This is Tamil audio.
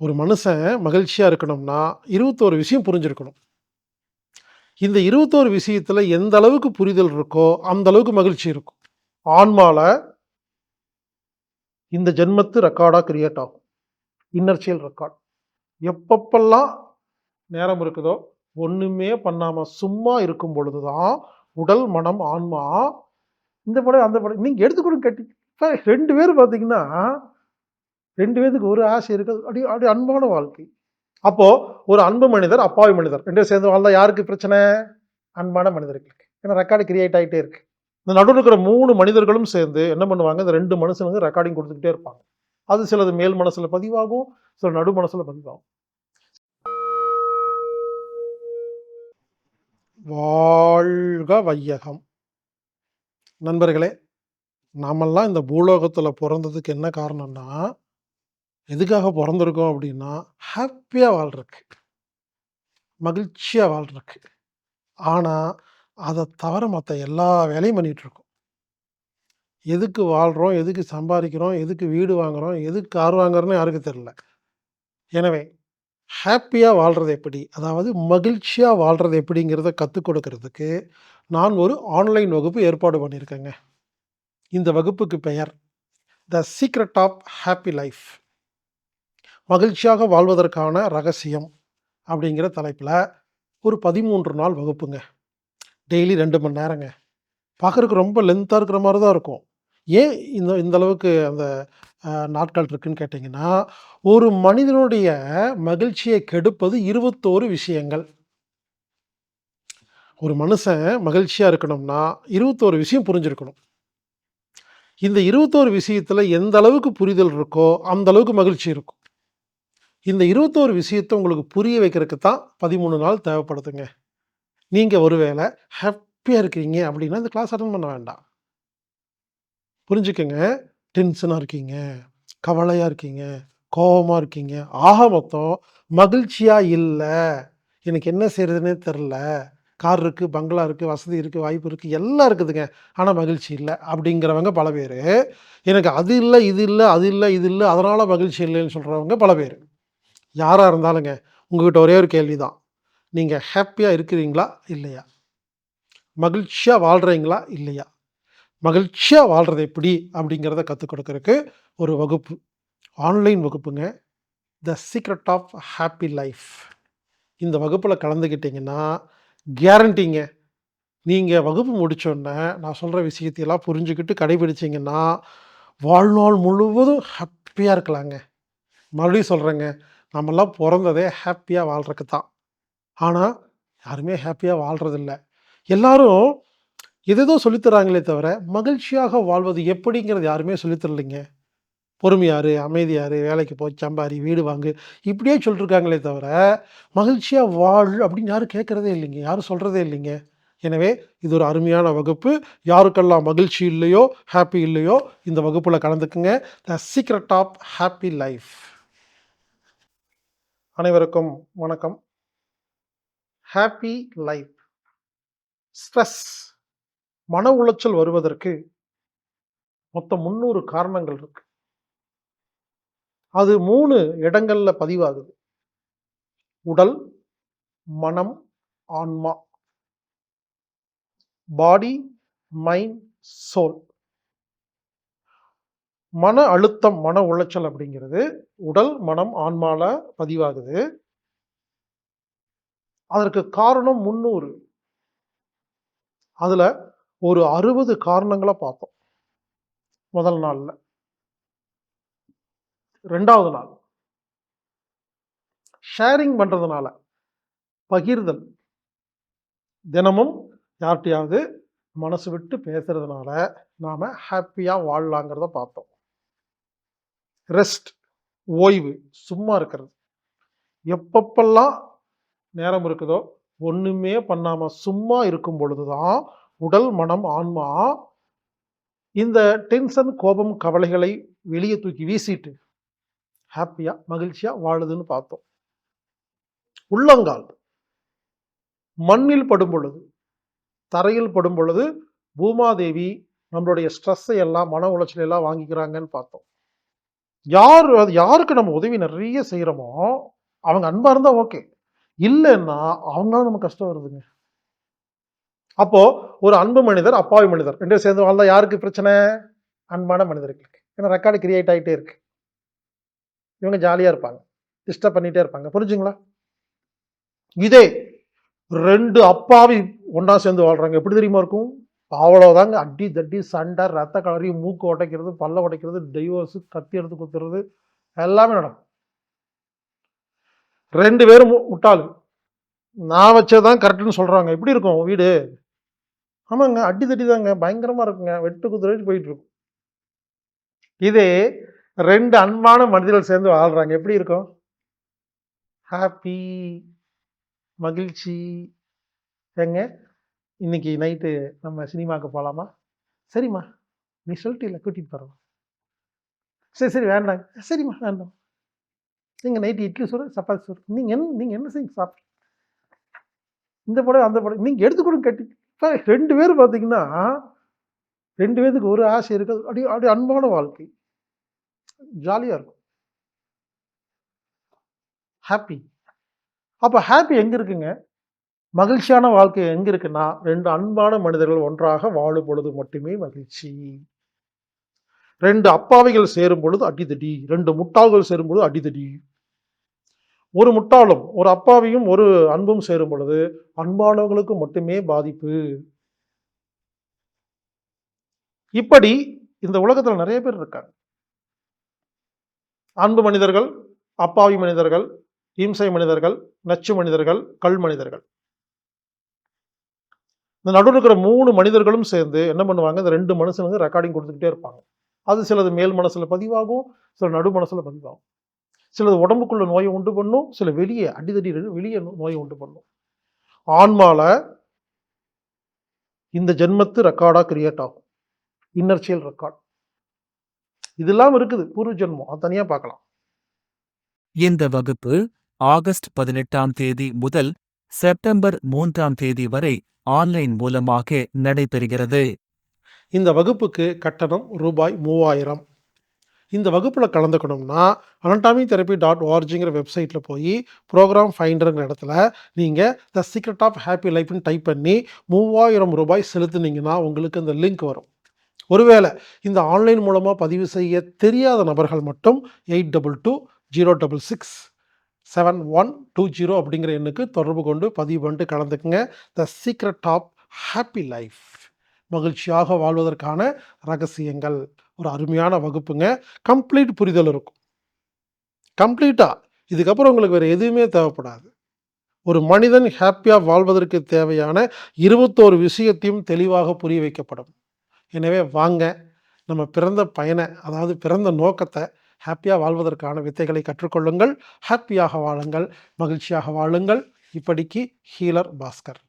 ஒரு மனுஷன் மகிழ்ச்சியாக இருக்கணும்னா, 21 விஷயம் புரிஞ்சிருக்கணும். இந்த இருபத்தோரு விஷயத்தில் எந்த அளவுக்கு புரிதல் இருக்கோ, அந்த அளவுக்கு மகிழ்ச்சி இருக்கும். ஆன்மாவில் இந்த ஜென்மத்து ரெக்கார்டாக கிரியேட் ஆகும். Inertial record. எப்பப்பெல்லாம் நேரம் இருக்குதோ, ஒன்றுமே பண்ணாமல் சும்மா இருக்கும் பொழுது தான், உடல், மனம், ஆன்மா இந்த படம், அந்த படம் நீங்கள் எடுத்துக்கொடுங்க கேட்டி இப்ப 2 பேரும் பார்த்தீங்கன்னா, ரெண்டு பேருக்கு ஒரு ஆசை இருக்குது அப்படி அப்படி அன்பான வாழ்க்கை. அப்போது ஒரு அன்பு மனிதர், அப்பாவி மனிதர் ரெண்டு பேரும் சேர்ந்து வாழ்ந்தா யாருக்கு பிரச்சனை? அன்பான மனிதர்களுக்கு. ஏன்னா ரெக்கார்டு கிரியேட் ஆகிட்டே இருக்கு. இந்த நடுவில் இருக்கிற மூணு மனிதர்களும் சேர்ந்து என்ன பண்ணுவாங்க, இந்த ரெண்டு மனுஷனுக்கு ரெக்கார்டிங் கொடுத்துக்கிட்டே இருப்பாங்க. அது சிலது மேல் மனசில் பதிவாகும், சில நடு மனசில் பதிவாகும். வாழ்க வையகம்! நண்பர்களே, நாமெல்லாம் இந்த பூலோகத்தில் பிறந்ததுக்கு என்ன காரணம்னா, எதுக்காக பிறந்திருக்கோம் அப்படின்னா, ஹாப்பியாக வாழ்றதுக்கு. மகிழ்ச்சியாக வாழ்றதுக்கு. ஆனால் அதை தவிர மற்ற எல்லா வேலையும் பண்ணிகிட்ருக்கோம் எதுக்கு வாழ்கிறோம் எதுக்கு சம்பாதிக்கிறோம் எதுக்கு வீடு வாங்குறோம்? எதுக்கு கார் வாங்குறோன்னு யாருக்கும் தெரில எனவே, ஹாப்பியாக வாழ்கிறது எப்படி? அதாவது மகிழ்ச்சியாக வாழ்கிறது எப்படிங்கிறத கற்றுக் கொடுக்கறதுக்கு நான் ஒரு ஆன்லைன் வகுப்பு ஏற்பாடு பண்ணியிருக்கேங்க. இந்த வகுப்புக்கு பெயர், "the secret of happy life" மகிழ்ச்சியாக வாழ்வதற்கான ரகசியம் அப்படிங்கிற தலைப்பில் ஒரு 13 நாள் வகுப்புங்க. டெய்லி ரெண்டு மணி நேரங்க. பார்க்குறதுக்கு ரொம்ப லென்த்தாக இருக்கிற மாதிரி தான் இருக்கும். ஏன் இந்த இந்த அளவுக்கு அந்த நாட்கள் இருக்குன்னு கேட்டிங்கன்னா ஒரு மனிதனுடைய மகிழ்ச்சியை கெடுப்பது 21 விஷயங்கள். ஒரு மனுஷன் மகிழ்ச்சியாக இருக்கணும்னா, 21 விஷயம் புரிஞ்சிருக்கணும். இந்த இருபத்தோரு விஷயத்தில் எந்த அளவுக்கு புரிதல் இருக்கோ, அந்த அளவுக்கு மகிழ்ச்சி இருக்கும். இந்த 21 விஷயத்த உங்களுக்கு புரிய வைக்கிறதுக்கு தான் 13 நாள் தேவைப்படுதுங்க. நீங்கள் ஒருவேளை ஹாப்பியாக இருக்கிறீங்க அப்படின்னா, இந்த கிளாஸ் அட்டன் பண்ண வேண்டாம். புரிஞ்சுக்கோங்க டென்ஷனாக இருக்கீங்க, கவலையாக இருக்கீங்க, கோபமாக இருக்கீங்க. ஆக மொத்தம் மகிழ்ச்சியாக இல்லை எனக்கு என்ன செய்கிறதுனே தெரில கார் இருக்குது பங்களா இருக்குது வசதி இருக்குது வாய்ப்பு இருக்குது எல்லாம் இருக்குதுங்க. ஆனால் மகிழ்ச்சி இல்லை அப்படிங்கிறவங்க பல பேர் எனக்கு அது இல்லை இது இல்லை அது இல்லை இது இல்லை அதனால் மகிழ்ச்சி இல்லைன்னு சொல்கிறவங்க பல பேர் யாராக இருந்தாலுங்க, உங்ககிட்ட ஒரே ஒரு கேள்வி தான். நீங்கள் ஹாப்பியாக இருக்கிறீங்களா? இல்லையா? மகிழ்ச்சியாக வாழ்கிறீங்களா இல்லையா? மகிழ்ச்சியாக வாழ்கிறது எப்படி? அப்படிங்கிறத கற்றுக் கொடுக்கறதுக்கு ஒரு வகுப்பு. Online வகுப்புங்க. "The secret of happy life" இந்த வகுப்பில் கலந்துக்கிட்டிங்கன்னா கேரண்டிங்க. நீங்கள் வகுப்பு முடித்தோடனே நான் சொல்கிற விஷயத்தையெல்லாம் புரிஞ்சுக்கிட்டு கடைபிடிச்சிங்கன்னா வாழ்நாள் முழுவதும் ஹாப்பியாக இருக்கலாங்க. மறுபடியும் சொல்கிறேங்க நம்மலாம் பிறந்ததே ஹாப்பியாக வாழ்றதுக்கு தான். ஆனால் யாருமே ஹாப்பியாக வாழ்கிறதில்ல எல்லாரும் எதேதோ சொல்லித்தராங்களே தவிர, மகிழ்ச்சியாக வாழ்வது எப்படிங்கிறது யாருமே சொல்லித்தரலைங்க பொறுமையாரு அமைதியாரு வேலைக்கு போய் சம்பாரி, வீடு வாங்கு, இப்படியே சொல்லிட்டு தவிர, மகிழ்ச்சியாக வாழ் அப்படின்னு யாரும் கேட்குறதே இல்லைங்க. யாரும் சொல்கிறதே இல்லைங்க. எனவே, இது ஒரு அருமையான வகுப்பு. யாருக்கெல்லாம் மகிழ்ச்சி இல்லையோ, ஹாப்பி இல்லையோ, இந்த வகுப்பில் கலந்துக்குங்க. "The secret of happy life" அனைவருக்கும் வணக்கம். Happy life. ஸ்ட்ரெஸ் மன உளைச்சல் வருவதற்கு மொத்தம் 300 காரணங்கள் இருக்கு. அது மூணு இடங்கள்ல பதிவாகுது. உடல், மனம், ஆன்மா. Body, mind, soul. மன அழுத்தம், மன உளைச்சல் அப்படிங்கிறது உடல், மனம், ஆன்மால பதிவாகுது. அதற்கு காரணம் 300. அதுல ஒரு அறுபது காரணங்களை பார்த்தோம். முதல் நாள்ல. ரெண்டாவது நாள். ஷேரிங் பண்றதுனால. பகிர்தல். தினமும் யார்கிட்டையாவது மனசு விட்டு பேசுறதுனால, நாம ஹாப்பியா வாழலாங்கிறத பார்த்தோம். ரெஸ்ட் ஓய்வு, சும்மா இருக்கிறது. எப்பப்பெல்லாம் நேரம் இருக்குதோ, ஒன்றுமே பண்ணாமல் சும்மா இருக்கும் பொழுது தான், உடல், மனம், ஆன்மா இந்த டென்ஷன், கோபம், கவலைகளை வெளியே தூக்கி வீசிட்டு, ஹாப்பியாக மகிழ்ச்சியாக வாழுதுன்னு பார்த்தோம். உள்ளங்கால். மண்ணில் படும் பொழுது, தரையில் படும் பொழுது, பூமாதேவி நம்மளுடைய ஸ்ட்ரெஸ்ஸை எல்லாம், மன உளைச்சலையெல்லாம் வாங்கிக்கிறாங்கன்னு பார்த்தோம். யார் அது யாருக்கு நம்ம உதவி நிறைய செய்கிறோமோ அவங்க அன்பாக இருந்தால் ஓகே இல்லைன்னா அவங்களால நம்ம கஷ்டம் வருதுங்க. அப்போ ஒரு அன்பு மனிதர் அப்பாவி மனிதர் ரெண்டு சேர்ந்து வாழ்ந்தால் யாருக்கு பிரச்சனை? அன்பான மனிதர்களுக்கு. ஏன்னா ரெக்கார்டு கிரியேட் ஆகிட்டே இருக்கு. இவங்க ஜாலியாக இருப்பாங்க. டிஸ்டர்ப் பண்ணிகிட்டே இருப்பாங்க. புரிஞ்சுங்களா? இதே ரெண்டு அப்பாவி ஒன்றா சேர்ந்து வாழ்கிறாங்க எப்படி தெரியுமா இருக்கும்? அவ்வளோதாங்க அடி தட்டி சண்டை ரத்த கலரி மூக்கு உடைக்கிறது பல்ல உடைக்கிறது டைவோர்ஸு கத்தி எடுத்து குத்துறது எல்லாமே நடக்கும். ரெண்டு பேரும் மு- முட்டாளு. நான் வச்சதான் கரெக்டுன்னு சொல்கிறாங்க எப்படி இருக்கும் வீடு? ஆமாங்க. அடி தட்டி தாங்க பயங்கரமாக இருக்குங்க. வெட்டு குத்துறது போயிட்டு இருக்கும். இதே ரெண்டு அன்பான மனிதர்கள் சேர்ந்து வாழ்கிறாங்க எப்படி இருக்கும்? ஹாப்பி மகிழ்ச்சி. ஏங்க? இன்னைக்கு நைட்டு நம்ம சினிமாவுக்கு போகலாமா சரிம்மா. நீ சொல்லிட்டு இல்லை கூட்டிகிட்டு போகிறோம் சரி சரி வேண்டாங்க. சரிம்மா வேண்டாம். நீங்கள் நைட்டு இட்லி சோறு சப்பாத்தி சோறு. நீங்கள் என்ன நீங்கள் என்ன செய்ய சாப்பிட்டு இந்த படம் அந்த படம் நீங்கள் எடுத்துக்கூட கட்டி. ரெண்டு பேரும் பார்த்தீங்கன்னா ரெண்டு பேருக்கு ஒரு ஆசை இருக்குது. அப்படி அப்படி அன்பான வாழ்க்கை. ஜாலியாக இருக்கும். ஹாப்பி அப்போ ஹாப்பி எங்கே இருக்குங்க? மகிழ்ச்சியான வாழ்க்கை எங்கே இருக்குன்னா ரெண்டு அன்பான மனிதர்கள் ஒன்றாக வாழும் பொழுது மட்டுமே மகிழ்ச்சி. ரெண்டு அப்பாவிகள் சேரும் பொழுது அடிதடி ரெண்டு முட்டாள்கள் சேரும் பொழுது அடிதடி. ஒரு முட்டாளும் ஒரு அப்பாவியும் ஒரு அன்பும் சேரும் பொழுது அன்பானவர்களுக்கு மட்டுமே பாதிப்பு. இப்படி இந்த உலகத்தில் நிறைய பேர் இருக்காங்க. அன்பு மனிதர்கள் அப்பாவி மனிதர்கள் இம்சை மனிதர்கள் நச்சு மனிதர்கள் கல் மனிதர்கள். இந்த நடுவில் இருக்கிற மூணு மனிதர்களும் சேர்ந்து என்ன பண்ணுவாங்க? இந்த ரெண்டு மனுஷனுங்க ரெக்கார்டிங் கொடுத்துக்கிட்டே இருப்பாங்க. அது சிலது மேல் மனசில் பதிவாகும் சில நடு மனசில் பதிவாகும். சிலது உடம்புக்குள்ள நோயை உண்டு பண்ணும் சில வெளியே அடிதடி வெளியே நோயை உண்டு பண்ணும். ஆன்மால இந்த ஜென்மத்து ரெக்கார்டாக கிரியேட் ஆகும். இன்னர்ச்சியல் ரெக்கார்ட் இதெல்லாம் இருக்குது. பூர்வ ஜென்மம். அது தனியாக பார்க்கலாம். இந்த வகுப்பு ஆகஸ்ட் பதினெட்டாம் தேதி முதல் செப்டம்பர் மூன்றாம் தேதி வரை ஆன்லைன் மூலமாக நடைபெறுகிறது. இந்த வகுப்புக்கு கட்டணம் ரூபாய் மூவாயிரம். இந்த வகுப்பில் கலந்துக்கணும்னா அனட்டாமி தெரப்பி டாட் ஓஆர்ஜிங்கிற வெப்சைட்டில் போய் ப்ரோக்ராம் ஃபைண்டருங்கிற இடத்துல நீங்கள் த சீக்ரெட் ஆஃப் ஹாப்பி லைஃப்னு டைப் பண்ணி மூவாயிரம் ரூபாய் செலுத்துனீங்கன்னா உங்களுக்கு இந்த லிங்க் வரும். ஒருவேளை இந்த ஆன்லைன் மூலமாக பதிவு செய்ய தெரியாத நபர்கள் மட்டும் eight double two zero double six seven one two zero அப்படிங்கிற எண்ணுக்கு தொடர்பு கொண்டு பதிவு பண்ணிட்டு கலந்துக்குங்க. The secret of happy life மகிழ்ச்சியாக வாழ்வதற்கான ரகசியங்கள். ஒரு அருமையான வகுப்புங்க. கம்ப்ளீட் புரிதல் இருக்கும். கம்ப்ளீட்டாக இதுக்கப்புறம் உங்களுக்கு வேறு எதுவுமே தேவைப்படாது. ஒரு மனிதன் ஹாப்பியாக வாழ்வதற்கு தேவையான இருபத்தோரு விஷயத்தையும் தெளிவாக புரிய வைக்கப்படும். எனவே வாங்க நம்ம பிறந்த பயனை அதாவது பிறந்த நோக்கத்தை ஹாப்பியாக வாழ்வதற்கான வித்தைகளை கற்றுக்கொள்ளுங்கள். ஹாப்பியாக வாழுங்கள். மகிழ்ச்சியாக வாழுங்கள். இப்படிக்கு ஹீலர் பாஸ்கர்.